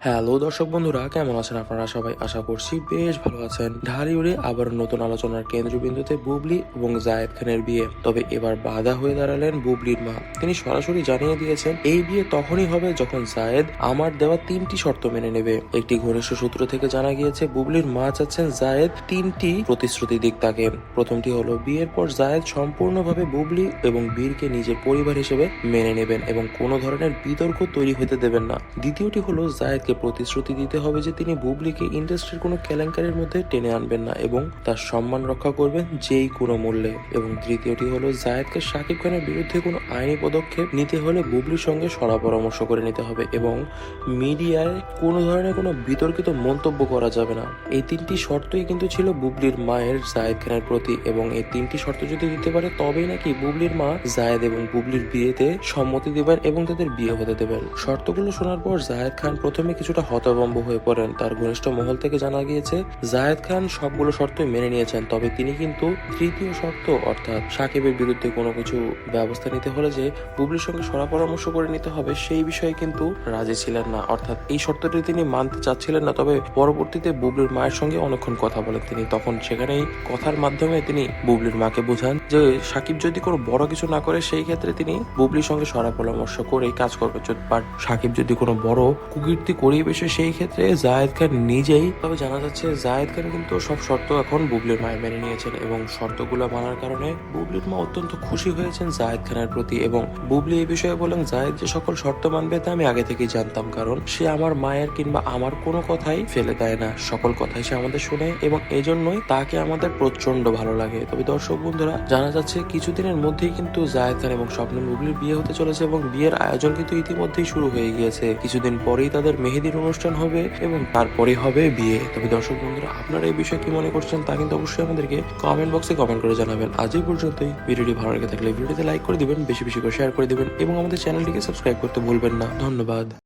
Hello দর্শক বন্ধুরা, কেমন আছেন আপনারা সবাই? আশা করছি বেশ ভালো আছেন। ঢালিউডে আবার নতুন আলোচনার কেন্দ্রবিন্দুতে বুবলি এবং জায়েদ খানের বিয়ে। তবে এবার বাধা হয়ে দাঁড়ালেন বুবলির মা। তিনি সরাসরি জানিয়ে দিয়েছেন, এই বিয়ে তখনই হবে যখন জায়েদ আমার দেওয়া তিনটি শর্ত মেনে নেবে। একটি ঘনিষ্ঠ সূত্র থেকে জানা গিয়েছে, বুবলির মা চাচ্ছেন জায়েদ তিনটি প্রতিশ্রুতি দিক তাকে। প্রথমটি হলো, বিয়ের পর জায়েদ সম্পূর্ণভাবে বুবলি এবং বীরকে নিজের পরিবার হিসেবে মেনে নেবেন এবং কোনো ধরনের বিতর্ক তৈরি হতে দেবেন না। দ্বিতীয়টি হলো জায়েদকে প্রতিশ্রুতি দিতে হবে যে তিনি বুবলিকে ইন্ডাস্ট্রির কোনো কেলেঙ্কারির মধ্যে টেনে আনবেন না এবং তার সম্মান রক্ষা করবেন যেই কোনো মূল্যে। এবং তৃতীয়টি হলো, জায়েদকে শাকিব খানের বিরুদ্ধে কোনো আইনি পদক্ষেপ নিতে হলে বুবলির সঙ্গে সরা পরামর্শ করে নিতে হবে এবং মিডিয়ায় কোনো ধরনের কোনো বিতর্কিত মন্তব্য করা যাবে না। এই তিনটি শর্তই কিন্তু ছিল বুবলির মায়ের, জায়েদ খানের প্রতি এবং এই তিনটি শর্ত যদি দিতে পারে, তবেই নাকি বুবলির মা জায়েদ এবং বুবলির বিয়েতে সম্মতি দেবেন এবং তাদের বিয়ে হতে দেবেন। শর্তগুলো শোনার পর জায়েদ খান প্রথমে কিছুটা হতভম্ব হয়ে পড়েন। তার ঘনিষ্ঠ মহল থেকে জানা গিয়েছে, জায়েদ খান সবগুলো শর্তই মেনে নিয়েছেন, তবে তিনি কিন্তু তৃতীয় শর্ত, অর্থাৎ সাকিবের বিরুদ্ধে কোনো কিছু ব্যবস্থা নিতে হলে যে বুবলির সঙ্গে সরা পরামর্শ করে নিতে হবে, সেই বিষয়ে কিন্তু রাজি ছিলেন না। অর্থাৎ এই শর্তটি তিনি মানতে চাচ্ছিলেন না, তবে পরবর্তীতে বুবলির মায়ের সঙ্গে অনেকক্ষণ কথা বলেন তিনি। তখন সেখানেই কথার মাধ্যমে তিনি বুবলির মাকে বোঝান যে সাকিব যদি কোনো বড় কিছু না করে, সেই ক্ষেত্রে তিনি বুবলির সঙ্গে সরা পরামর্শ করে কাজ করবে বাট সাকিব যদি কোনো বড় কুকীর্তি বসে সেই ক্ষেত্রে জায়েদ খান নিজেই, তবে জানা যাচ্ছে জায়েদ খান কিন্তু সব শর্ত এখন বুবলির মায়ের মেনে নিয়েছেন এবং শর্তগুলো মানার কারণে বুবলির মা অত্যন্ত খুশি হয়েছেন জায়েদ খানের প্রতি এবং বুবলি এই বিষয়ে বলেন, জায়েদ যে সকল শর্ত মানবে তা আমি আগে থেকেই জানতাম, কারণ সে আমার মায়ের কিংবা আমার কোনো কথাই ফেলে দেয় না। সকল কথাই সে আমাদের শুনে এবং এই জন্যই তাকে আমাদের প্রচণ্ড ভালো লাগে। তবে দর্শক বন্ধুরা, জানা যাচ্ছে কিছুদিনের মধ্যেই কিন্তু জায়েদ খান এবং স্বপ্ন বুবলির বিয়ে হতে চলেছে এবং বিয়ের আয়োজন কিন্তু ইতিমধ্যেই শুরু হয়ে গিয়েছে। কিছুদিন পরেই তাদের মেহেদির অনুষ্ঠান হবে এবং তারপরে হবে বিয়ে। তবে দর্শক বন্ধুরা, আপনারা এই বিষয়ে কি মনে করছেন তা কিন্তু অবশ্যই আমাদেরকে কমেন্ট বক্সে কমেন্ট করে জানাবেন। আজ এই পর্যন্তই। ভিডিওটি ভালো লেগে থাকলে ভিডিওতে লাইক করে দিবেন, বেশি বেশি করে শেয়ার করে দিবেন এবং আমাদের চ্যানেলটিকে সাবস্ক্রাইব করতে ভুলবেন না। ধন্যবাদ।